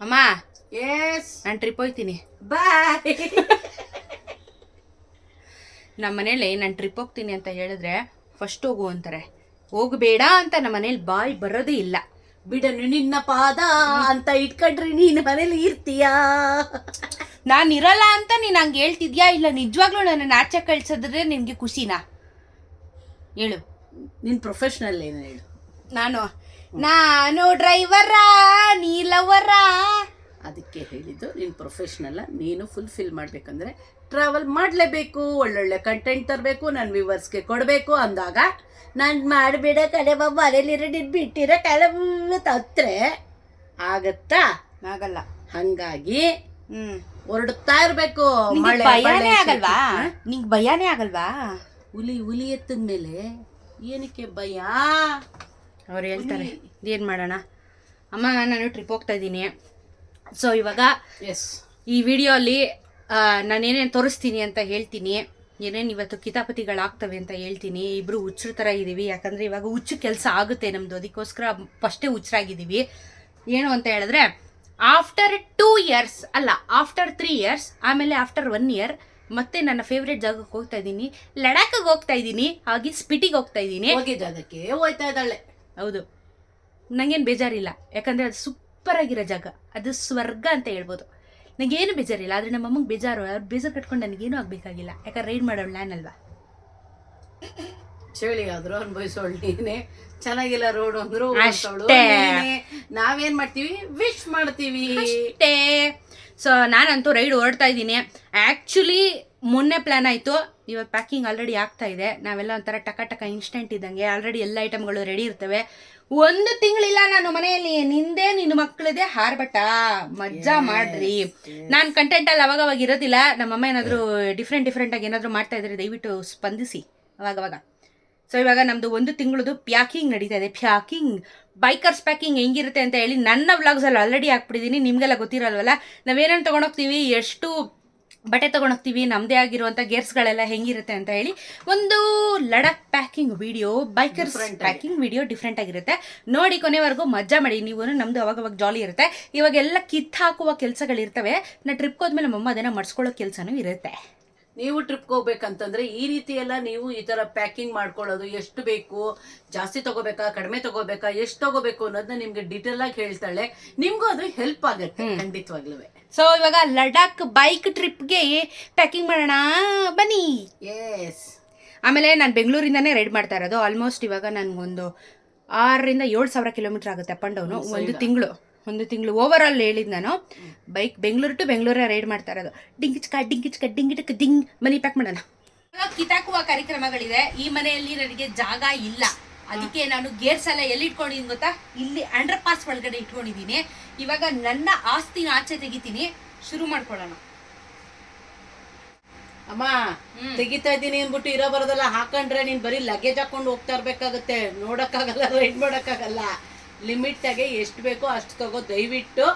ಅಮ್ಮ ಎಸ್ ನಾನು ಟ್ರಿಪ್ ಹೋಗ್ತೀನಿ. ಬಾಯ್ ನಮ್ಮ ಮನೇಲಿ ನಾನು ಟ್ರಿಪ್ ಹೋಗ್ತೀನಿ ಅಂತ ಹೇಳಿದ್ರೆ ಫಸ್ಟ್ ಹೋಗು ಅಂತಾರೆ. ಹೋಗಬೇಡ ಅಂತ ನಮ್ಮ ಮನೇಲಿ ಬಾಯ್ ಬರೋದೇ ಇಲ್ಲ. ಬಿಡನು ನಿನ್ನ ಪಾದ ಅಂತ ಇಟ್ಕೊಂಡ್ರಿ ನೀನು ಮನೇಲಿ ಇರ್ತೀಯಾ? ನಾನು ಇರಲ್ಲ ಅಂತ ನೀನು ಹಂಗೆ ಹೇಳ್ತಿದ್ಯಾ? ಇಲ್ಲ ನಿಜವಾಗ್ಲೂ ನನ್ನ ಆಚೆ ಕಳ್ಸಿದ್ರೆ ನಿಮಗೆ ಖುಷಿನಾ? ಹೇಳು. ನಿನ್ ಪ್ರೊಫೆಷನಲ್ ಏನು ಹೇಳು? ನಾನು ನಾನು ಡ್ರೈವರ ನೀಲವರ. ಅದಕ್ಕೆ ಹೇಳಿದ್ದು ನೀನು ಪ್ರೊಫೆಷ್ನಲ್ಲ ನೀನು ಫುಲ್ಫಿಲ್ ಮಾಡಬೇಕಂದ್ರೆ ಟ್ರಾವೆಲ್ ಮಾಡಲೇಬೇಕು ಒಳ್ಳೊಳ್ಳೆ ಕಂಟೆಂಟ್ ತರಬೇಕು ನನ್ನ ವ್ಯೂವರ್ಸ್ಗೆ ಕೊಡಬೇಕು ಅಂದಾಗ ನಾನು ಮಾಡಬೇಡ ಕಡೆ ಬಾಬು ನೀನು ಬಿಟ್ಟಿರೋ ಕಲೆ ತತ್ರೆ. ಆಗತ್ತಾ? ಆಗಲ್ಲ. ಹಂಗಾಗಿ ಹೊರಡುತ್ತಾ ಇರಬೇಕು ಭಯನೇ ಆಗಲ್ವಾ? ನಿಂಗೆ ಭಯನೇ ಆಗಲ್ವಾ? ಹುಲಿ ಹುಲಿ ಎತ್ತದ ಮೇಲೆ ಏನಕ್ಕೆ ಭಯ? ಅವ್ರು ಹೇಳ್ತಾರೆ ಏನು ಮಾಡೋಣ? ಅಮ್ಮ ನಾನು ಟ್ರಿಪ್ ಹೋಗ್ತಾ ಇದ್ದೀನಿ. ಸೊ ಇವಾಗ ಎಸ್ ಈ ವಿಡಿಯೋ ಅಲ್ಲಿ ನಾನು ಏನೇನು ತೋರಿಸ್ತೀನಿ ಅಂತ ಹೇಳ್ತೀನಿ. ಏನೇನು ಇವತ್ತು ಕಿತಾಪತಿಗಳಾಗ್ತವೆ ಅಂತ ಹೇಳ್ತೀನಿ. ಇಬ್ರು ಹುಚ್ಚರ ಥರ ಇದ್ದೀವಿ ಯಾಕಂದರೆ ಇವಾಗ ಹುಚ್ಚು ಕೆಲಸ ಆಗುತ್ತೆ ನಮ್ಮದು ಅದಕ್ಕೋಸ್ಕರ ಫಸ್ಟೇ ಹುಚ್ಚರಾಗಿದ್ದೀವಿ. ಏನು ಅಂತ ಹೇಳಿದ್ರೆ ಆಫ್ಟರ್ ಟೂ ಇಯರ್ಸ್ ಅಲ್ಲ ಆಫ್ಟರ್ ತ್ರೀ ಇಯರ್ಸ್ ಆಮೇಲೆ ಆಫ್ಟರ್ ಒನ್ ಇಯರ್ ಮತ್ತೆ ನನ್ನ ಫೇವ್ರೇಟ್ ಜಾಗಕ್ಕೆ ಹೋಗ್ತಾ ಇದ್ದೀನಿ. ಲಡಾಖಿಗೆ ಹೋಗ್ತಾ ಇದ್ದೀನಿ. ಹಾಗೆ ಸ್ಪಿಟಿಗೆ ಹೋಗ್ತಾ ಇದ್ದೀನಿ. ಹೋಗಿದ್ದು ಅದಕ್ಕೆ. ಹೋಗ್ತಾ ಇದ್ದಾಳೆ. ಹೌದು. ನನಗೇನು ಬೇಜಾರಿಲ್ಲ. ಯಾಕಂದರೆ ಅದು ಸೂಪರ್ ಆಗಿರೋ ಜಾಗ. ಅದು ಸ್ವರ್ಗ ಅಂತ ಹೇಳ್ಬೋದು. ನನಗೇನು ಬೇಜಾರಿಲ್ಲ. ಆದರೆ ನಮ್ಮ ಅಮ್ಮಂಗೆ ಬೇಜಾರು. ಅವ್ರು ಬೇಜಾರು ಕಟ್ಕೊಂಡು ನನಗೇನು ಆಗಬೇಕಾಗಿಲ್ಲ. ಯಾಕಂದ್ರೆ ರೈಡ್ ಮಾಡೋ ಲ್ಯಾನ್ ಅಲ್ವಾ? ಚಳಿ ಆದ್ರೂ ಅನ್ಭವಿಸೋಳ್ ನೀನೆ. ಚೆನ್ನಾಗಿಲ್ಲ ರೋಡ್ ಅಂದ್ರು. ನಾವೇನ್ ಮಾಡ್ತೀವಿ? ವಿಶ್ ಮಾಡ್ತೀವಿ. ಸೊ ನಾನಂತೂ ರೈಡ್ ಹೊರಡ್ತಾ ಇದ್ದೀನಿ. ಆ್ಯಕ್ಚುಲಿ ಮೊನ್ನೆ ಪ್ಲ್ಯಾನ್ ಆಯಿತು. ಇವತ್ತು ಪ್ಯಾಕಿಂಗ್ ಆಲ್ರೆಡಿ ಆಗ್ತಾ ಇದೆ. ನಾವೆಲ್ಲ ಒಂಥರ ಟಕ ಟಕ ಇನ್ಸ್ಟೆಂಟ್ ಇದ್ದಂಗೆ ಆಲ್ರೆಡಿ ಎಲ್ಲ ಐಟಮ್ಗಳು ರೆಡಿ ಇರ್ತವೆ. ಒಂದು ತಿಂಗಳಿಲ್ಲ ನಾನು ಮನೆಯಲ್ಲಿ ನಿಂದೆ ನಿನ್ನ ಮಕ್ಕಳಿದೆ ಹಾರ್ಬಟ ಮಜ್ಜಾ ಮಾಡ್ರಿ. ನಾನು ಕಂಟೆಂಟಲ್ಲಿ ಅವಾಗ ಅವಾಗ ಇರೋದಿಲ್ಲ. ನಮ್ಮಮ್ಮ ಏನಾದರೂ ಡಿಫ್ರೆಂಟ್ ಆಗಿ ಏನಾದರೂ ಮಾಡ್ತಾ ಇದ್ರೆ ದಯವಿಟ್ಟು ಸ್ಪಂದಿಸಿ ಅವಾಗ ಅವಾಗ. ಸೊ ಇವಾಗ ನಮ್ಮದು ಒಂದು ತಿಂಗಳದು ಪ್ಯಾಕಿಂಗ್ ನಡೀತಾ ಇದೆ. ಪ್ಯಾಕಿಂಗ್ ಬೈಕರ್ಸ್ ಪ್ಯಾಕಿಂಗ್ ಹೆಂಗಿರುತ್ತೆ ಅಂತ ಹೇಳಿ ನನ್ನ ವ್ಲಾಗ್ಸಲ್ಲಿ ಆಲ್ರೆಡಿ ಹಾಕ್ಬಿಟ್ಟಿದ್ದೀನಿ ನಿಮಗೆಲ್ಲ ಗೊತ್ತಿರಲ್ವಲ್ಲ? ನಾವೇನೇನು ತೊಗೊಂಡೋಗ್ತೀವಿ? ಎಷ್ಟು ಬಟ್ಟೆ ತೊಗೊಂಡೋಗ್ತೀವಿ ನಮ್ಮದೇ ಆಗಿರುವಂಥ ಗೇರ್ಸ್ಗಳೆಲ್ಲ ಹೆಂಗಿರುತ್ತೆ ಅಂತ ಹೇಳಿ ಒಂದು Ladakh packing video bikers. Packing video different ಆಗಿರುತ್ತೆ. ನೋಡಿ ಕೊನೆವರೆಗೂ ಮಜಾ ಮಾಡಿ ನೀವು ನಮ್ದು ಅವಾಗ ಅವಾಗ ಜಾಲಿ ಇರುತ್ತೆ. ಇವಾಗೆಲ್ಲ ಕಿತ್ತು ಹಾಕುವ ಕೆಲಸಗಳಿರ್ತವೆ. ನಾ ಟ್ರಿಪ್ ಹೋದ್ಮೇಲೆ ನಮ್ಮಮ್ಮ ಅದನ್ನು ಮಡ್ಸ್ಕೊಳ್ಳೋ ಕೆಲಸನೂ ಇರುತ್ತೆ. ನೀವು ಟ್ರಿಪ್ಗೆ ಹೋಗ್ಬೇಕಂತಂದ್ರೆ ಈ ರೀತಿ ಎಲ್ಲ ನೀವು ಈ ತರ ಪ್ಯಾಕಿಂಗ್ ಮಾಡ್ಕೊಳ್ಳೋದು ಎಷ್ಟು ಬೇಕು ಜಾಸ್ತಿ ತಗೋಬೇಕಾ ಕಡಿಮೆ ತಗೋಬೇಕಾ ಎಷ್ಟು ತಗೋಬೇಕು ಅನ್ನೋದನ್ನ ನಿಮ್ಗೆ ಡೀಟೇಲ್ ಆಗಿ ಹೇಳ್ತಾಳೆ. ನಿಮ್ಗೂ ಅದು ಹೆಲ್ಪ್ ಆಗುತ್ತೆ ಖಂಡಿತವಾಗ್ಲೂ ಸೊ ಇವಾಗ ಲಡಾಖ್ ಬೈಕ್ ಟ್ರಿಪ್ಗೆ ಪ್ಯಾಕಿಂಗ್ ಮಾಡೋಣ ಬನ್ನಿ. ಎಸ್ ಆಮೇಲೆ ನಾನು ಬೆಂಗಳೂರಿಂದನೇ ರೈಡ್ ಮಾಡ್ತಾ ಇರೋದು. ಆಲ್ಮೋಸ್ಟ್ ಇವಾಗ ನನಗೊಂದು ಆರರಿಂದ ಏಳು ಸಾವಿರ ಕಿಲೋಮೀಟರ್ ಆಗುತ್ತೆ ಅಪ್ ಆ್ಯಂಡ್ ಡೌನು ಒಂದು ತಿಂಗಳು. ಒಂದು ತಿಂಗಳು ಓವರ್ ಆಲ್ ಹೇಳಿದ್ ನಾನು. Bike Bengaluru to Bengaluru ride ಮಾಡ್ತಾ ಇರೋದು. ಡಿಂಗಿಚ್ಕ ಡಿಂಗಿಚ್ಕ ಡಿಂಗಿಟಕ್ ಡಿಂಗ್ ಮನಿ ಪ್ಯಾಕ್ ಮಾಡೋಣ. ಇವಾಗ ಕಿತಾಕುವ ಕಾರ್ಯಕ್ರಮಗಳಿದೆ. ಈ ಮನೆಯಲ್ಲಿ ನನಗೆ ಜಾಗ ಇಲ್ಲ. ಅದಕ್ಕೆ ನಾನು ಗೇರ್ಸ್ ಎಲ್ಲ ಎಲ್ಲಿ ಇಟ್ಕೊಂಡಿದ್ದೀನಿ ಗೊತ್ತಾ? ಇಲ್ಲಿ ಅಂಡರ್ ಪಾಸ್ ಒಳಗಡೆ ಇಟ್ಕೊಂಡಿದ್ದೀನಿ. ಇವಾಗ ನನ್ನ ಆಸ್ತಿನ ಆಚೆ ತೆಗಿತೀನಿ. ಶುರು ಮಾಡ್ಕೊಳ್ಳೋಣ. ಅಮ್ಮ ತೆಗಿತಾ ಇದ್ದೀನಿ ಅಂದ್ಬಿಟ್ಟು ಇರೋ ಬರೋದೆಲ್ಲ ಹಾಕೊಂಡ್ರೆ ನೀನ್ ಬರೀ ಲಗೇಜ್ ಹಾಕೊಂಡು ಹೋಗ್ತಾ ಇರ್ಬೇಕಾಗತ್ತೆ. ನೋಡಕ್ಕಾಗಲ್ಲ ರೈಡ್ ಮಾಡಕ್ಕಾಗಲ್ಲ. ಲಿಮಿಟ್ ಆಗಿ ಎಷ್ಟು ಬೇಕೋ ಅಷ್ಟು ತಗೋ ದಯವಿಟ್ಟು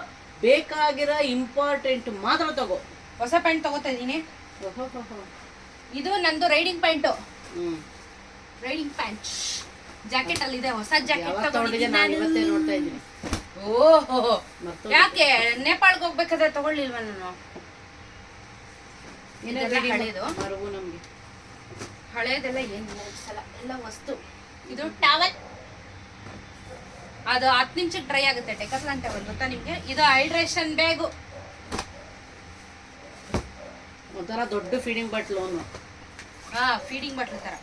ಬೇಕಾಗಿರೋ ಇಂಪಾರ್ಟೆಂಟ್ ಮಾತ್ರ ತಗೋ. ಹೊಸ ಪ್ಯಾಂಟ್ ತಗೋತಾ ಇದ್ದೀನಿ. ಇದು ನಂದು riding pant riding pant jacket ಅಲ್ಲಿ ಇದೆ ಹೊಸ ಜಾಕೆಟ್ ನೋಡ್ತಾ ಇದ್ದೀನಿ. ಓಹೋ. ಯಾಕೆ? ನೇಪಾಳ್ಗೆ ಹೋಗ್ಬೇಕಾದ್ರೆ ತಗೊಳ್ಳಿಲ್ವ ನಾನು? ಏನೋ ಹಳೇದು? ಹಳೇದೆಲ್ಲ ಈ ಸಲ ಎಲ್ಲ ವಸ್ತು. ಇದು ಟವಲ್ ಅದು ಹತ್ತು ನಿಮಿಷಕ್ಕೆ ಡ್ರೈ ಆಗುತ್ತೆ ಟೆಕಸ್ಲಾನ್ ಒಂದು ಗೊತ್ತಾ ನಿಮ್ಗೆ? ಇದು ಹೈಡ್ರೇಷನ್ ಬ್ಯಾಗು ಒಂಥರ ದೊಡ್ಡ ಫೀಡಿಂಗ್ ಬಟ್ಲು ಅವನು ಹಾ ಫೀಡಿಂಗ್ ಬಾಟ್ಲ್ ತರ.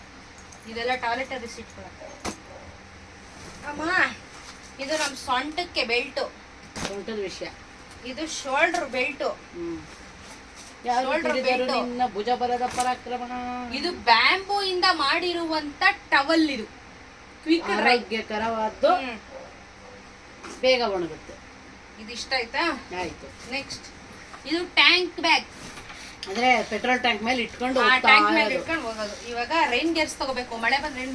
ಇದೆಲ್ಲ ಟಾಯ್ಲೆಟರೀಸ್ ಇಟ್ಕೊಳಕ್ಕೆ ಅಮ್ಮ ಇದು ನಮ್ಮ ಸೊಂಟಕ್ಕೆ ಬೆಲ್ಟು. ಸೊಂಟದ ವಿಷಯ. ಇದು ಶೋಲ್ಡರ್ ಬೆಲ್ಟು. ಭುಜ ಬರದ ಪರಾಕ್ರಮಣ ಇದು ಬ್ಯಾಂಬೂ ಇಂದ ಮಾಡಿರುವಂತ ಟವಲ್ ಇದು. ಕ್ವಿಕ್ ಡ್ರೈ ಆರೋಗ್ಯಕರವಾದ್ದು. ಬೇಗ ಒಣಗುತ್ತೆ. ಇದು ಇಷ್ಟ ಆಯ್ತಾ? ಆಯ್ತು. ನೆಕ್ಸ್ಟ್ ಇದು ಟ್ಯಾಂಕ್ ಬ್ಯಾಗ್. ಅಂದ್ರೆ ಪೆಟ್ರೋಲ್ ಟ್ಯಾಂಕ್ ಮೇಲೆ ಇಟ್ಕೊಂಡು ಟ್ಯಾಂಕ್ ಮೇಲೆ ಇಟ್ಕೊಂಡು ಹೋಗೋದು. ಇವಾಗ ರೈನ್ ಗೇರ್ಸ್ ತಗೋಬೇಕು. ಮಳೆ ಬಂದ್ರೆ ಏನ್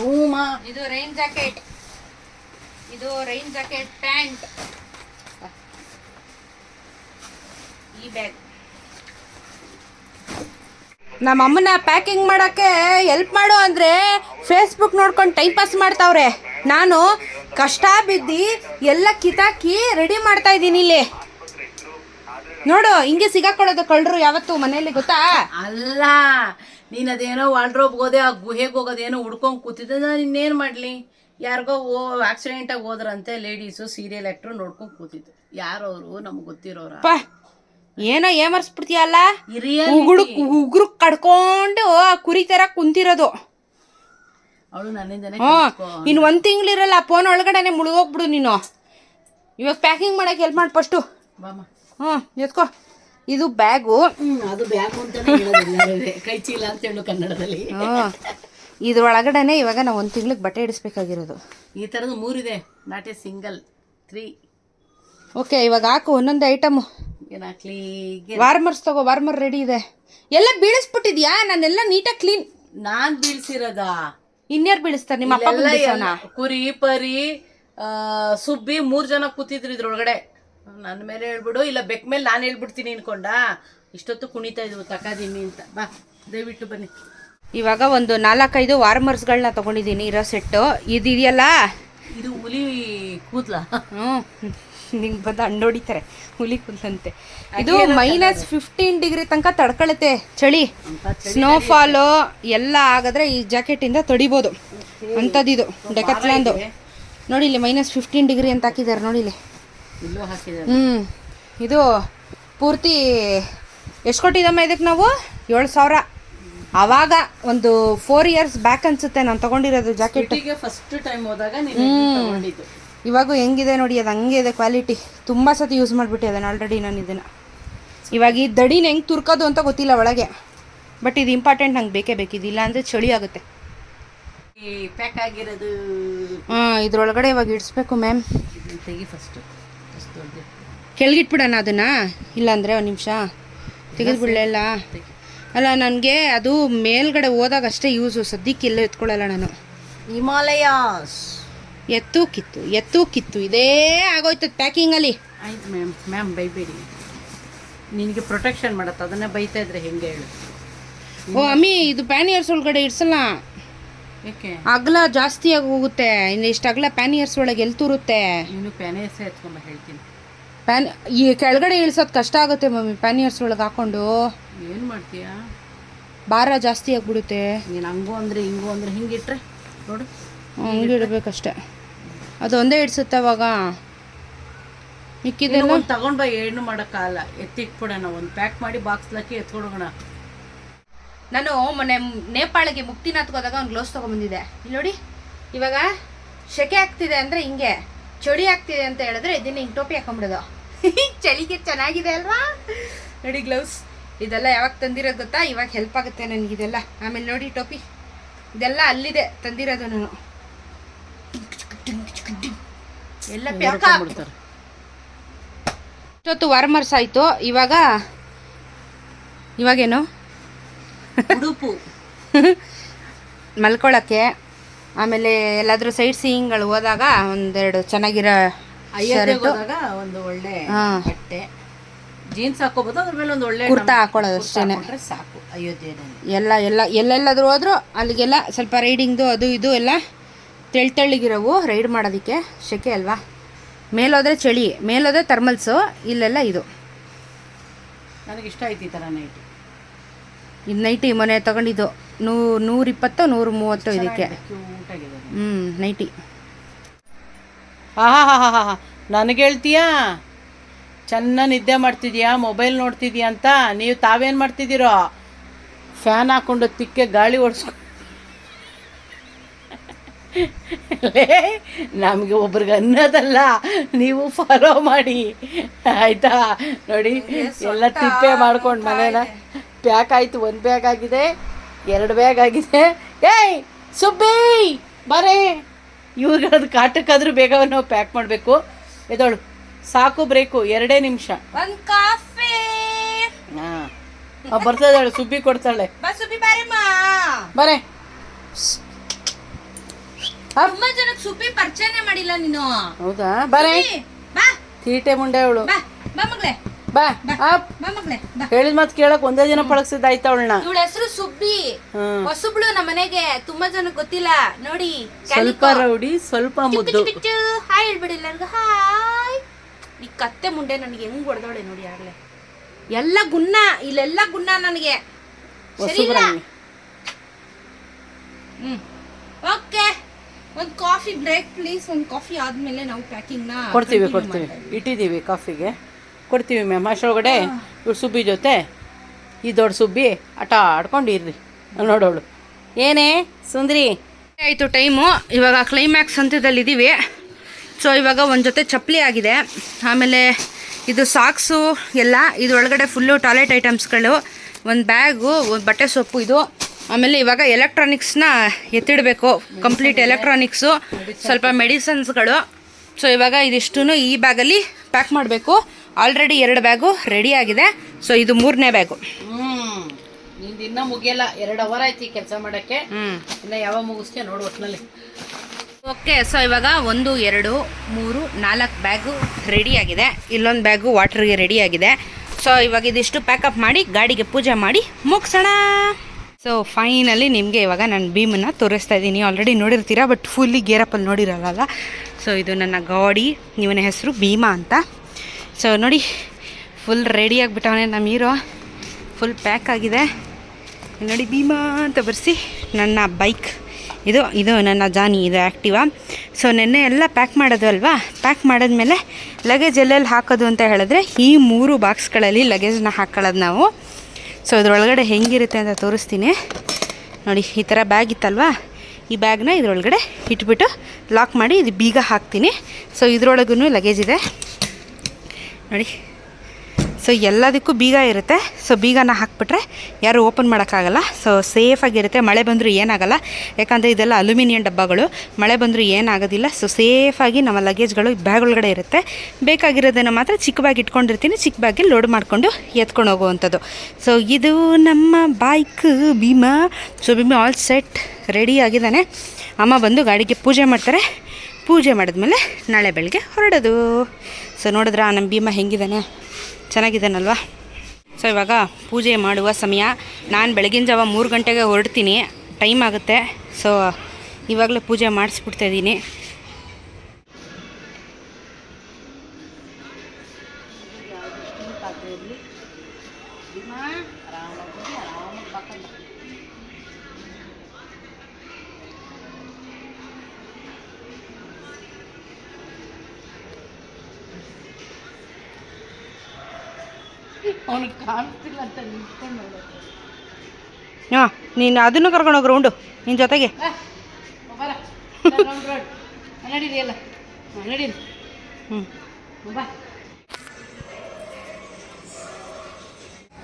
ಹ್ಞೂ ಇದು ರೈನ್ ಜಾಕೆಟ್ ಇದು ರೈನ್ ಜಾಕೆಟ್ ಪ್ಯಾಂಟ್ ಈ ಬ್ಯಾಗ್ ನಮ್ಮ ಅಮ್ಮನ ಪ್ಯಾಕಿಂಗ್ ಮಾಡೋಕ್ಕೆ ಹೆಲ್ಪ್ ಮಾಡು ಅಂದರೆ ಫೇಸ್ಬುಕ್ ನೋಡ್ಕೊಂಡು ಟೈಮ್ ಪಾಸ್ ಮಾಡ್ತಾವ್ರೆ. ನಾನು ಕಷ್ಟ ಬಿದ್ದು ಎಲ್ಲ ಕಿತಾಕಿ ರೆಡಿ ಮಾಡ್ತಾ ಇದ್ದೀನಿ ಇಲ್ಲಿ. ನೋಡು ಹಿಂಗೆ ಸಿಗಾಕೊಳ್ಳೋದು ಕಳ್ಳರು ಯಾವತ್ತು ಮನೆಯಲ್ಲಿ ಗೊತ್ತಾ? ಅಲ್ಲ ನೀನು ಅದೇನೋ ವಾಲ್ಡ್ರೋಬ್ ಹೋದೆ ಆ ಗುಹೆಗೆ ಹೋಗೋದೇನೋ ಹುಡ್ಕೊಂಡ್ ಕೂತಿದ್ದ ನಾನು ಮಾಡಲಿ ಮಾಡ್ಲಿ? ಯಾರಿಗೋ ಓ ಆಕ್ಸಿಡೆಂಟ್ ಆಗಿ ಹೋದ್ರಂತೆ ಲೇಡೀಸು ಸೀರಿಯಲ್ ಆ್ಯಕ್ಟ್ರು ನೋಡ್ಕೊಂಡು ಕೂತಿದ್ದು. ಯಾರವ್ರು? ನಮ್ಗೆ ಗೊತ್ತಿರೋರ? ಏನೋ ಏಮರ್ಸ್ಬಿಡ್ತೀಯಲ್ಲ? ಉಗುಳು ಉಗುರು ಕಡ್ಕೊಂಡು ಆ ಕುರಿ ತರ ಕುಂತಿರೋದು. ಅವಳು ನನ್ನಿಂದನೇ ಹ್ಞೂ ಇನ್ನು ಒಂದು ತಿಂಗಳಿರಲ್ಲ ಫೋನ್ ಒಳಗಡೆನೆ ಮುಳುಗೋಗ್ಬಿಡು ನೀನು. ಇವಾಗ ಪ್ಯಾಕಿಂಗ್ ಮಾಡಕ್ಕೆ ಹೆಲ್ಪ್ ಮಾಡಿ ಫಸ್ಟು ಹ್ಮ್ ಹ್ಞೂ ಎತ್ಕೋ. ಇದು ಬ್ಯಾಗು. ಹ್ಮ್ ಅದು ಬ್ಯಾಗು ಅಂತಾನೆ ಹೇಳೋದಿಲ್ಲ ಕೈ ಚೀಲ ಅಂತ ಹೇಳು ಕನ್ನಡದಲ್ಲಿ. ಹ್ಞೂ ಇದ್ರೊಳಗಡೆನೆ ಇವಾಗ ನಾವು ಒಂದು ತಿಂಗ್ಳಿಗೆ ಬಟ್ಟೆ ಇಡಿಸ್ಬೇಕಾಗಿರೋದು. ಈ ಥರದ್ದು ಮೂರಿದೆ. Not a single three okay ಇವಾಗ ಹಾಕು ಒಂದೊಂದು ಐಟಮು ಏನಾಗ್ಲಿ ವಾರ್ಮರ್ಸ್ ತಗೋ ವಾರ್ಮರ್ ರೆಡಿ ಇದೆ. ಎಲ್ಲ ಬೀಳಿಸ್ಬಿಟ್ಟಿದ್ಯಾ? ನಾನೆಲ್ಲ ನೀಟಾಗಿ ಕ್ಲೀನ್ ನಾನ್ ಬೀಳ್ಸಿರೋದ? ಇನ್ಯಾರು ಬೀಳಿಸ್ತಾರೆ? ನಿಮ್ಮ ಅಪ್ಪ ಇಲ್ಲೆಲ್ಲ ಬೀಳಿಸೋಣ? ಎಲ್ಲ ಕುರಿ ಪರಿ ಆ, ಸುಬ್ಬಿ ಮೂರ್ ಜನ ಕೂತಿದ್ರು ಇದ್ರೊಳಗಡೆ ನನ್ನ ಮೇಲೆ ಹೇಳ್ಬಿಡು ಇಲ್ಲ ಬೆಕ್ ಮೇಲೆ ನಾನು ಹೇಳ್ಬಿಡ್ತೀನಿ ಅನ್ಕೊಂಡ. ಇಷ್ಟೊತ್ತು ಕುಣಿತಾ ಇದ್ವು ತಕಾದೀನಿ ಅಂತ. ಬಾ ದಯವಿಟ್ಟು ಬನ್ನಿ. ಇವಾಗ ಒಂದು ನಾಲ್ಕೈದು ವಾರ್ಮರ್ಸ್ಗಳನ್ನ ತಗೊಂಡಿದ್ದೀನಿ ಇರೋ ಸೆಟ್ಟು. ಇದೆಯಲ್ಲ ಇದು ಹುಲಿ ಕೂದ್ಲ? ಹ್ಞೂ ನಿಂಗೆ ಬಂದು ಅಂಡೋಡಿತಾರೆ ಹುಲಿ ಕುಂತಂತೆ. ಇದು ಮೈನಸ್ ಫಿಫ್ಟೀನ್ ಡಿಗ್ರಿ ತನಕ ತಡ್ಕೊಳುತ್ತೆ ಚಳಿ. ಸ್ನೋಫಾಲು ಎಲ್ಲ ಆಗಿದ್ರೆ ಈ ಜಾಕೆಟಿಂದ ತಡಿಬೋದು. ಅಂಥದ್ದಿದು ಡೆಕತ್ಲಾಂದು ನೋಡಿ ಇಲ್ಲಿ ಮೈನಸ್ ಫಿಫ್ಟೀನ್ ಡಿಗ್ರಿ ಅಂತ ಹಾಕಿದ್ದಾರೆ ನೋಡಿ ಇಲ್ಲಿ. ಹ್ಞೂ ಇದು ಪೂರ್ತಿ ಎಷ್ಟು ಕೊಟ್ಟಿದ್ದಮ್ಮ ಇದಕ್ಕೆ ನಾವು? ಏಳು ಸಾವಿರ. ಆವಾಗ ಒಂದು ಫೋರ್ ಇಯರ್ಸ್ ಬ್ಯಾಕ್ ಅನ್ಸುತ್ತೆ ನಾನು ತಗೊಂಡಿರೋದು ಜಾಕೆಟ್ ಫಸ್ಟ್ ಟೈಮ್ ಹೋದಾಗ ಇವಾಗೂ ಹೆಂಗಿದೆ ನೋಡಿ ಅದು ಹಂಗೆ ಇದೆ ಕ್ವಾಲಿಟಿ ತುಂಬ ಸತಿ ಯೂಸ್ ಮಾಡಿಬಿಟ್ಟಿದ್ದಾನೆ ಆಲ್ರೆಡಿ ನಾನು ಇದನ್ನು. ಇವಾಗ ಈ ದಡಿನ ಹೆಂಗೆ ತುರ್ಕೋದು ಅಂತ ಗೊತ್ತಿಲ್ಲ ಒಳಗೆ. ಬಟ್ ಇದು ಇಂಪಾರ್ಟೆಂಟ್ ನಂಗೆ ಬೇಕೇ ಬೇಕಿದ್ದು ಇಲ್ಲ ಅಂದರೆ ಚಳಿ ಆಗುತ್ತೆ. ಈ ಪ್ಯಾಕ್ ಆಗಿರೋದು ಹಾಂ ಇದ್ರೊಳಗಡೆ ಇವಾಗ ಇಡಿಸ್ಬೇಕು ಮ್ಯಾಮ್ ತೆಗಿ ಫಸ್ಟು ಕೆಳಗಿಟ್ಬಿಡೋಣ ಅದನ್ನು. ಇಲ್ಲಾಂದರೆ ಒಂದು ನಿಮಿಷ. ತೆಗೆದುಬಿಡಲಿಲ್ಲ ಅಲ್ಲ ನನಗೆ ಅದು ಮೇಲ್ಗಡೆ ಹೋದಾಗ ಅಷ್ಟೇ ಯೂಸು ಸದ್ಯಕ್ಕೆ ಎಲ್ಲ ಎತ್ಕೊಳ್ಳಲ್ಲ ನಾನು. ಹಿಮಾಲಯಾಸ್. ಎತ್ತು ಕಿತ್ತು ಎತ್ತು ಕಿತ್ತು ಇದೇ ಆಗೋಯ್ತದ ಪ್ಯಾಕಿಂಗಲ್ಲಿ. ಆಯ್ತು ಮ್ಯಾಮ್ ಮ್ಯಾಮ್ ಬೈಬೇಡಿ. ನಿನಗೆ ಪ್ರೊಟೆಕ್ಷನ್ ಮಾಡತ್ತೆ ಅದನ್ನೇ ಬೈತಾ ಇದ್ರೆ ಹೆಂಗೆ ಹೇಳು? ಓ ಅಮ್ಮಿ ಇದು ಪ್ಯಾನಿಯರ್ಸ್ ಒಳಗಡೆ ಇಡ್ಸಲ್ಲ. ಏಕೆ? ಅಗಲ ಜಾಸ್ತಿಯಾಗಿ ಹೋಗುತ್ತೆ. ಇನ್ನು ಇಷ್ಟು ಅಗಲ ಪ್ಯಾನಿಯರ್ಸ್ ಒಳಗೆ ಎಲ್ಲಿ ತೂರುತ್ತೆ? ನೀನು ಎತ್ಕೊಂಬ ಹೇಳ್ತೀನಿ. ಪ್ಯಾನ್ ಈ ಕೆಳಗಡೆ ಇಳ್ಸೋದು ಕಷ್ಟ ಆಗುತ್ತೆ ಮಮ್ಮಿ ಪ್ಯಾನಿಯರ್ಸ್ ಒಳಗೆ ಹಾಕೊಂಡು. ಏನು ಮಾಡ್ತೀಯಾ? ಭಾರ ಜಾಸ್ತಿ ಆಗಿಬಿಡುತ್ತೆ. ನೀನು ಹಂಗೂ ಅಂದರೆ ಹಿಂಗು ಅಂದರೆ ಹಿಂಗಿಟ್ರೆ ನೋಡು. ಹಂಗೆ ಇಡಬೇಕಷ್ಟೆ. ಅದು ಒಂದೇ ಇಡ್ಸುತ್ತೆ ಅವಾಗ. ಮಿಕ್ಕಿದೆಲ್ಲ ತಗೊಂಡ್ ಬಾ ಏನು ಮಾಡೋಕ್ಕಾಗಲ್ಲ. ಎತ್ತಿಟ್ಬಿಡೋಣ ಒಂದು ಪ್ಯಾಕ್ ಮಾಡಿ ಬಾಕ್ಸ್ಲಾಕಿ ಎತ್ಕೊಡೋಣ. ನಾನು ಮೊನ್ನೆ ನೇಪಾಳಿಗೆ ಮುಕ್ತಿನಾಥ್ಗೆ ಹೋದಾಗ ಒಂದು ಗ್ಲೌಸ್ ತೊಗೊಂಬಂದಿದ್ದೆ. ಇಲ್ಲಿ ನೋಡಿ ಇವಾಗ ಸೆಕೆ ಆಗ್ತಿದೆ ಅಂದರೆ ಹಿಂಗೆ ಚಳಿ ಆಗ್ತಿದೆ ಅಂತ ಹೇಳಿದ್ರೆ ಇದನ್ನ ಹಿಂಗೆ ಟೋಪಿ ಹಾಕೊಂಬಿಡೋದು ಚಳಿಗೆ ಚೆನ್ನಾಗಿದೆ ಅಲ್ವಾ? ನೋಡಿ ಗ್ಲೌಸ್ ಇದೆಲ್ಲ ಯಾವಾಗ ತಂದಿರೋದು ಗೊತ್ತಾ? ಇವಾಗ ಹೆಲ್ಪ್ ಆಗುತ್ತೆ ನನಗಿದೆಲ್ಲ ಆಮೇಲೆ ನೋಡಿ ಟೋಪಿ. ಇದೆಲ್ಲ ಅಲ್ಲಿದೆ ತಂದಿರೋದು ನಾನು. ಎಲ್ಲ ಬಿಡ್ತಾರೆ ಇಷ್ಟೊತ್ತು ವಾರ್ಮರ್ಸ್ ಆಯ್ತು. ಇವಾಗ ಇವಾಗೇನು? ಉಡುಪು. ಮಲ್ಕೊಳ್ಳೋಕ್ಕೆ ಆಮೇಲೆ ಎಲ್ಲಾದ್ರೂ ಸೈಡ್ ಸೀಯಿಂಗ್ಗಳು ಹೋದಾಗ ಒಂದೆರಡು ಚೆನ್ನಾಗಿರೋ ಒಂದು ಒಳ್ಳೆ ಬಟ್ಟೆ. ಜೀನ್ಸ್ ಹಾಕೋಬೋದು ಅದ್ರ ಮೇಲೆ ಒಂದು ಒಳ್ಳೆ ಕುರ್ತಾ ಹಾಕೊಳ್ಳೋದು ಅಷ್ಟೇ ಸಾಕು ಅಯೋಧ್ಯೆನಲ್ಲಿ ಎಲ್ಲ ಎಲ್ಲ ಎಲ್ಲೆಲ್ಲಾದ್ರೂ ಹೋದ್ರು ಅಲ್ಲಿಗೆಲ್ಲ ಸ್ವಲ್ಪ ರೈಡಿಂಗ್ದು ಅದು ಇದು ಎಲ್ಲ ತೆಳ್ ತೆಳ್ಳಗಿರೋವು ರೈಡ್ ಮಾಡೋದಕ್ಕೆ ಸೆಕೆ ಅಲ್ವಾ? ಮೇಲೋದ್ರೆ ಚಳಿ ಮೇಲೋದ್ರೆ ಥರ್ಮಲ್ಸು ಇಲ್ಲೆಲ್ಲ ಇದು. ನನಗೆ ಇಷ್ಟ ಆಯ್ತು ಈ ಥರ ನೈಟಿ ಇದು ನೈಟಿ ಮೊನ್ನೆ ತಗೊಂಡಿದ್ದು. ನೂ ನೂರಿಪ್ಪತ್ತು ನೂರು ಮೂವತ್ತು ಇದಕ್ಕೆ. ಹ್ಞೂ ನೈಟಿ ಆಹಾ ನನಗೆ ಹೇಳ್ತೀಯಾ? ಚೆನ್ನಾಗಿ ನಿದ್ದೆ ಮಾಡ್ತಿದ್ಯಾ? ಮೊಬೈಲ್ ನೋಡ್ತಿದ್ಯಾ ಅಂತ? ನೀವು ತಾವೇನು ಮಾಡ್ತಿದ್ದೀರೋ? ಫ್ಯಾನ್ ಹಾಕೊಂಡು ತಿಕ್ಕೆ ಗಾಳಿ ಓಡಿಸ್ಕೊಂಡು ನಮಗೆ ಒಬ್ರಿಗೆ ಅನ್ನೋದಲ್ಲ ನೀವು ಫಾಲೋ ಮಾಡಿ. ಆಯ್ತಾ? ನೋಡಿ ಎಲ್ಲ ತಿಪ್ಪೆ ಮಾಡ್ಕೊಂಡು ಮನೇನ. ಪ್ಯಾಕ್ ಆಯಿತು ಒಂದು ಬ್ಯಾಗ್ ಆಗಿದೆ ಎರಡು ಬ್ಯಾಗ್ ಆಗಿದೆ. ಏಯ್ ಸುಬ್ಬಿ ಬರೇ. ಇವ್ರಿಗದು ಕಾಟಕ್ಕಾದ್ರೂ ಬೇಗ ನಾವು ಪ್ಯಾಕ್ ಮಾಡಬೇಕು. ಎದೋಳು ಸಾಕು ಬ್ರೇಕು ಎರಡೇ ನಿಮಿಷ. ಒಂದು ಕಾಫಿ. ಹಾಂ. ಬರ್ತದಾಳೆ ಸುಬ್ಬಿ ಕೊಡ್ತಾಳೆ. ಬರೇ. ತುಂಬಾ ಜನಕ್ಕೆ ಸುಬ್ಬಿ ಪರಿಚಯನೇ ಮಾಡಿಲ್ಲ ನೀನು. ಹೌದಾ? ಬರೇ. ಬಾ. ತೀಟೆ ಮುಂಡೆ ಅವಳು. ಬಾ ಬಾ ಮಗಳೇ. ಬಾ ಅಪ್. ಬಾ ಮಗ್ನೆ ಬಾ. ಹೇಳಿದ ಮಾತು ಕೇಳಕ್ ಒಂದೇ ದಿನ ಪಳಗ್ಸಿದ್ ಆಯ್ತಾ ಅವಳನ್ನ. ಇವಳ ಹೆಸರು ಸುಬ್ಬಿ. ಹೊಸಬ್ಳು ನಮ್ಮ ಮನೆಗೆ ತುಂಬಾ ಜನ ಗೊತ್ತಿಲ್ಲ. ನೋಡಿ ಸ್ವಲ್ಪ ರೌಡಿ ಸ್ವಲ್ಪ ಮುದ್ದು. ಹಾಯ್ ಹೇಳ್ಬಿಡಿ ಎಲ್ಲರಿಗೂ. ಹಾಯ್ ಈ ಕತ್ತೆ ಮುಂಡೆ ನನಗೆ ಹೆಂಗ್ ಹೊಡೆದವಳೆ ನೋಡಿ ಆಗ್ಲೇ. ಎಲ್ಲ ಗುನ್ನ ಇಲ್ಲೆಲ್ಲ ಗುನ್ನ ನನಗೆ. ಸರಿ ಇಲ್ಲ ಹ್ಮ್. ಓಕೆ ಒಂದು ಕಾಫಿ ಬ್ರೇಕ್ ಪ್ಲೀಸ್ ಒಂದು ಕಾಫಿ ಆದಮೇಲೆ ನಾವು ಪ್ಯಾಕಿಂಗ್ನ ಕೊಡ್ತೀವಿ ಕೊಡ್ತೀವಿ. ಇಟ್ಟಿದ್ದೀವಿ ಕಾಫಿಗೆ. ಕೊಡ್ತೀವಿ ಮ್ಯಾಮ್ ಅಷ್ಟೊಳಗಡೆ ಇವ್ರು ಸುಬ್ಬಿ ಜೊತೆ ಈ ದೊಡ್ಡ ಸುಬ್ಬಿ ಆಟ ಆಡ್ಕೊಂಡು ಇರ್ರಿ ನೋಡೋಳು. ಏನೇ ಸುಂದ್ರಿ? ಆಯಿತು ಟೈಮು ಇವಾಗ ಕ್ಲೈಮ್ಯಾಕ್ಸ್ ಹಂತದಲ್ಲಿದ್ದೀವಿ. ಸೊ ಇವಾಗ ಒಂದು ಜೊತೆ ಚಪ್ಪಲಿ ಆಗಿದೆ. ಆಮೇಲೆ ಇದು ಸಾಕ್ಸು ಎಲ್ಲ ಇದರೊಳಗಡೆ ಫುಲ್ಲು ಟಾಯ್ಲೆಟ್ ಐಟಮ್ಸ್ಗಳು ಒಂದು ಬ್ಯಾಗು ಒಂದು ಬಟ್ಟೆ ಸೊಪ್ಪು ಇದು. ಆಮೇಲೆ ಇವಾಗ ಎಲೆಕ್ಟ್ರಾನಿಕ್ಸ್ನ ಎತ್ತಿಡಬೇಕು. ಕಂಪ್ಲೀಟ್ ಎಲೆಕ್ಟ್ರಾನಿಕ್ಸು ಸ್ವಲ್ಪ ಮೆಡಿಸನ್ಸ್ಗಳು ಸೊ ಇವಾಗ ಇದಿಷ್ಟು ಈ ಬ್ಯಾಗಲ್ಲಿ ಪ್ಯಾಕ್ ಮಾಡಬೇಕು. ಆಲ್ರೆಡಿ ಎರಡು ಬ್ಯಾಗು ರೆಡಿ ಆಗಿದೆ. ಸೊ ಇದು ಮೂರನೇ ಬ್ಯಾಗು. ಇನ್ನ ಮುಗಿಯಲ್ಲ. ಎರಡು ಅವರ್ ಆಯ್ತು ಕೆಲಸ ಮಾಡೋಕ್ಕೆ. ಹ್ಞೂ ಇನ್ನು ಯಾವಾಗ ಮುಗಿಸ್ತೀಯ ನೋಡು ಒಟ್ಟಿನಲ್ಲಿ ಓಕೆ ಸೊ ಇವಾಗ ಒಂದು ಎರಡು ಮೂರು ನಾಲ್ಕು ಬ್ಯಾಗು ರೆಡಿಯಾಗಿದೆ ಇಲ್ಲೊಂದು ಬ್ಯಾಗು ವಾಟರ್ಗೆ ರೆಡಿಯಾಗಿದೆ ಸೊ ಇವಾಗ ಇದಿಷ್ಟು ಪ್ಯಾಕಪ್ ಮಾಡಿ ಗಾಡಿಗೆ ಪೂಜೆ ಮಾಡಿ ಮುಗಿಸೋಣ. ಸೊ ಫೈನಲಿ ನಿಮಗೆ ಇವಾಗ ನಾನು ಭೀಮನ್ನು ತೋರಿಸ್ತಾ ಇದ್ದೀನಿ. ಆಲ್ರೆಡಿ ನೋಡಿರ್ತೀರಾ ಬಟ್ ಫುಲ್ಲಿ ಗೇರಪ್ಪಲ್ಲಿ ನೋಡಿರಲ್ಲ ಸೊ ಇದು ನನ್ನ ಗಾಡಿ, ಇವನ ಹೆಸರು ಭೀಮಾ ಅಂತ. ಸೊ ನೋಡಿ ಫುಲ್ ರೆಡಿ ಆಗಿಬಿಟ್ಟವನೇ ನಮ್ಮ ಹೀರೋ ಫುಲ್ ಪ್ಯಾಕ್ ಆಗಿದೆ. ನೋಡಿ, ಭೀಮಾ ಅಂತ ಬರೆಸಿ, ನನ್ನ ಬೈಕ್ ಇದು ಇದು ನನ್ನ ಜಾನಿ, ಇದು ಆ್ಯಕ್ಟಿವಾ ಸೊ ನೆನ್ನೆ ಎಲ್ಲ ಪ್ಯಾಕ್ ಮಾಡೋದು ಅಲ್ವಾ? ಪ್ಯಾಕ್ ಮಾಡಿದ್ಮೇಲೆ ಲಗೇಜ್ ಎಲ್ಲೆಲ್ಲಿ ಹಾಕೋದು ಅಂತ ಹೇಳಿದ್ರೆ, ಈ ಮೂರು ಬಾಕ್ಸ್ಗಳಲ್ಲಿ ಲಗೇಜ್ನ ಹಾಕ್ಕೊಳ್ಳೋದು ನಾವು. ಸೊ ಇದ್ರೊಳಗಡೆ ಹೆಂಗಿರುತ್ತೆ ಅಂತ ತೋರಿಸ್ತೀನಿ. ನೋಡಿ, ಈ ಥರ ಬ್ಯಾಗ್ ಇತ್ತಲ್ವಾ? ಈ ಬ್ಯಾಗ್ನ ಇದ್ರೊಳಗಡೆ ಇಟ್ಬಿಟ್ಟು ಲಾಕ್ ಮಾಡಿ ಇದು ಬೀಗ ಹಾಕ್ತೀನಿ. ಸೊ ಇದ್ರೊಳಗೂ ಲಗೇಜ್ ಇದೆ. ನೋಡಿ. ಸೊ ಎಲ್ಲದಕ್ಕೂ ಬೀಗ ಇರುತ್ತೆ. ಸೊ ಬೀಗನ ಹಾಕ್ಬಿಟ್ರೆ ಯಾರು ಓಪನ್ ಮಾಡೋಕ್ಕಾಗಲ್ಲ. ಸೊ ಸೇಫಾಗಿರುತ್ತೆ ಮಳೆ ಬಂದರೂ ಏನಾಗಲ್ಲ. ಯಾಕಂದರೆ ಇದೆಲ್ಲ ಅಲ್ಯೂಮಿನಿಯಂ ಡಬ್ಬಗಳು. ಮಳೆ ಬಂದರೂ ಏನಾಗೋದಿಲ್ಲ. ಸೊ ಸೇಫಾಗಿ ನಮ್ಮ ಲಗೇಜ್ಗಳು ಬ್ಯಾಗ್ ಒಳಗಡೆ ಇರುತ್ತೆ. ಬೇಕಾಗಿರೋದನ್ನು ಮಾತ್ರ ಚಿಕ್ಕ ಬ್ಯಾಗ್ ಇಟ್ಕೊಂಡಿರ್ತೀನಿ. ಚಿಕ್ಕ ಬ್ಯಾಗಿಗೆ ಲೋಡ್ ಮಾಡಿಕೊಂಡು ಎತ್ಕೊಂಡು ಹೋಗುವಂಥದ್ದು. ಸೊ ಇದು ನಮ್ಮ bike Bheema. So Bheema all set ready ಆಗಿದ್ದಾನೆ. ಅಮ್ಮ ಬಂದು ಗಾಡಿಗೆ ಪೂಜೆ ಮಾಡ್ತಾರೆ. ಪೂಜೆ ಮಾಡಿದ್ಮೇಲೆ ನಾಳೆ ಬೆಳಗ್ಗೆ ಹೊರಡೋದು. ಸೊ ನೋಡಿದ್ರ? ನಮ್ಮ ಭೀಮಾ ಹೆಂಗಿದ್ದಾನೆ? ಚೆನ್ನಾಗಿದ್ದಾನಲ್ವಾ? ಸೊ ಇವಾಗ ಪೂಜೆ ಮಾಡುವ ಸಮಯ. ನಾನು ಬೆಳಗಿನ ಜಾವ ಮೂರು ಗಂಟೆಗೆ ಹೊರಡ್ತೀನಿ. ಟೈಮ್ ಆಗುತ್ತೆ. ಸೊ ಇವಾಗಲೇ ಪೂಜೆ ಮಾಡಿಸ್ಬಿಡ್ತಾ ಹಾಂ ನೀನು ಅದನ್ನು ಕರ್ಕೊಂಡು ಹೋಗಿ ಉಂಡು. ನಿನ್ನ ಜೊತೆಗೆ. ರೌಂಡ್ ರೋಡ್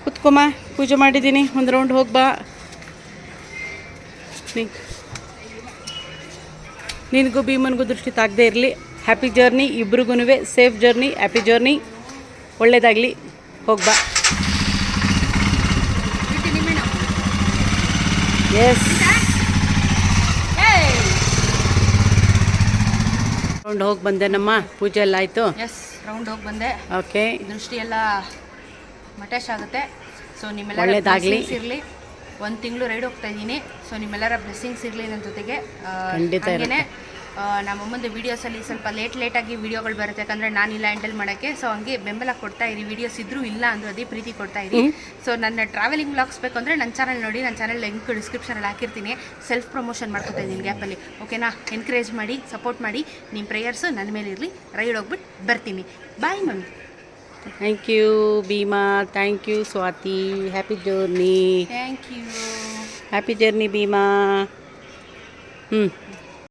ಕುತ್ಕೊಮ್ಮ ಪೂಜೆ ಮಾಡಿದ್ದೀನಿ. ಒಂದು ರೌಂಡ್ ಹೋಗಿ ಬಾ. ನಿಂಗ್ ನಿನಗೂ ಭೀಮನ್ಗೂ ದೃಷ್ಟಿ ತಾಗದೇ ಇರಲಿ. ಹ್ಯಾಪಿ ಜರ್ನಿ ಇಬ್ರಿಗೂ ಸೇಫ್ ಜರ್ನಿ ಹ್ಯಾಪಿ ಜರ್ನಿ ಒಳ್ಳೇದಾಗಲಿ. ಹೋಗ್ಬಾ ಎಸ್ ರೌಂಡ್ ಹೋಗಿ ಬಂದೆ ನಮ್ಮ ಪೂಜೆ ಎಲ್ಲ ಆಯಿತು. ಎಸ್ ರೌಂಡ್ ಹೋಗಿ ಬಂದೆ. ಓಕೆ ದೃಷ್ಟಿ ಎಲ್ಲ ಮಟೇಶ್ ಆಗುತ್ತೆ. ಸೊ ನಿಮ್ಮೆಲ್ಲರ ಒಳ್ಳೇದಾಗ್ಲಿ. ಇರಲಿ. ಒಂದು ತಿಂಗಳು ರೈಡ್ ಹೋಗ್ತಾ ಇದ್ದೀನಿ. ಸೊ ನಿಮ್ಮೆಲ್ಲರ ಬ್ಲೆಸ್ಸಿಂಗ್ಸ್ ಇರಲಿ ನನ್ನ ಜೊತೆಗೆ. ಖಂಡಿತ ನಮ್ಮಮ್ಮಂದು ವೀಡಿಯೋಸಲ್ಲಿ ಸ್ವಲ್ಪ ಲೇಟ್ ಲೇಟಾಗಿ ವೀಡಿಯೋಗಳು ಬರುತ್ತೆ. ಯಾಕಂದರೆ ನಾನಿಲ್ಲ ಹ್ಯಾಂಡಲ್ ಮಾಡೋಕ್ಕೆ ಸೊ ಹಂಗೆ ಬೆಂಬಲ ಕೊಡ್ತಾ ಇರಿ. ವೀಡಿಯೋಸ್ ಇದ್ರೂ ಇಲ್ಲ ಅಂದರೂ ಅದೇ ಪ್ರೀತಿ ಕೊಡ್ತಾ ಇರಿ. ಸೊ ನನ್ನ ಟ್ರಾವೆಲಿಂಗ್ ಬ್ಲಾಗ್ಸ್ ಬೇಕು ಅಂದರೆ ನನ್ನ ಚಾನಲ್ ನೋಡಿ ನನ್ನ ಚಾನಲ್ ಲಿಂಕ್ ಡಿಸ್ಕ್ರಿಪ್ಷನಲ್ಲಿ ಹಾಕಿರ್ತೀನಿ. ಸೆಲ್ಫ್ ಪ್ರಮೋಷನ್ ಮಾಡ್ಕೊತಾ ಇದ್ದೀನಿ ಗ್ಯಾಪಲ್ಲಿ ಓಕೆನಾ ಎನ್ಕರೇಜ್ ಮಾಡಿ ಸಪೋರ್ಟ್ ಮಾಡಿ. ನಿಮ್ಮ ಪ್ರೇಯರ್ಸು ನನ್ನ ಮೇಲೆ ಇರಲಿ. ರೈಡ್ ಹೋಗ್ಬಿಟ್ಟು ಬರ್ತೀನಿ. Bye mummy thank you Bheema. Thank you Swathi. Happy journey thank you happy journey Bheema. ಹ್ಞೂ